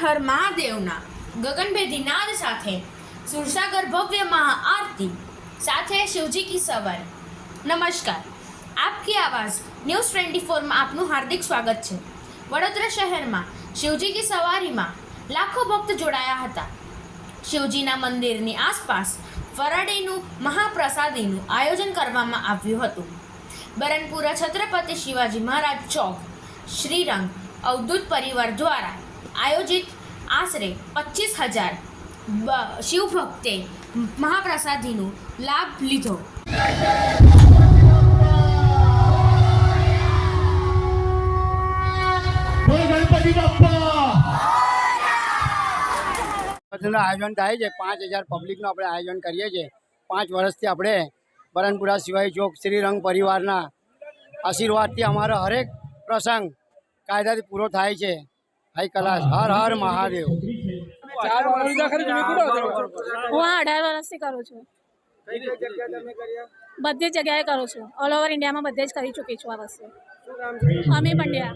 હર મહાદેવના ગગનભેદી નાદ સાથે, સુરસાગર ભવ્ય મહાઆરતી સાથે શિવજી કી સવાર. નમસ્કાર, આપકી આવાજ ન્યૂઝ ટ્વેન્ટી ફોરમાં આપનું હાર્દિક સ્વાગત છે. વડોદરા શહેરમાં શિવજી કી સવારીમાં લાખો ભક્ત જોડાયા હતા. શિવજીના મંદિરની આસપાસ ફરાડીનું મહાપ્રસાદીનું આયોજન કરવામાં આવ્યું હતું. બરનપુરા છત્રપતિ શિવાજી મહારાજ ચોક, શ્રીરંગ અવધૂત પરિવાર દ્વારા આયોજિત આશરે પચીસ હજાર શિવભક્તે મહાપ્રસાદીનો લાભ લીધો. બોલ ગણપતિ બાપ્પા. નું આયોજન થાય છે. પાંચ હજાર પબ્લિકનું આપણે આયોજન કરીએ છીએ. પાંચ વર્ષથી આપણે બરનપુરા સિવાય ચોક શ્રીરંગ પરિવારના આશીર્વાદથી અમારો હરેક પ્રસંગ કાયદાથી પૂરો થાય છે. High class Har Har Mahadev. હું આ અઢાર વર્ષથી કરું છું. બધી જ જગ્યાએ કરું છું. ઓલ ઓવર ઇન્ડિયામાં બધે જ કરી ચૂકી છું આ વસ્તુ અમી પંડ્યા.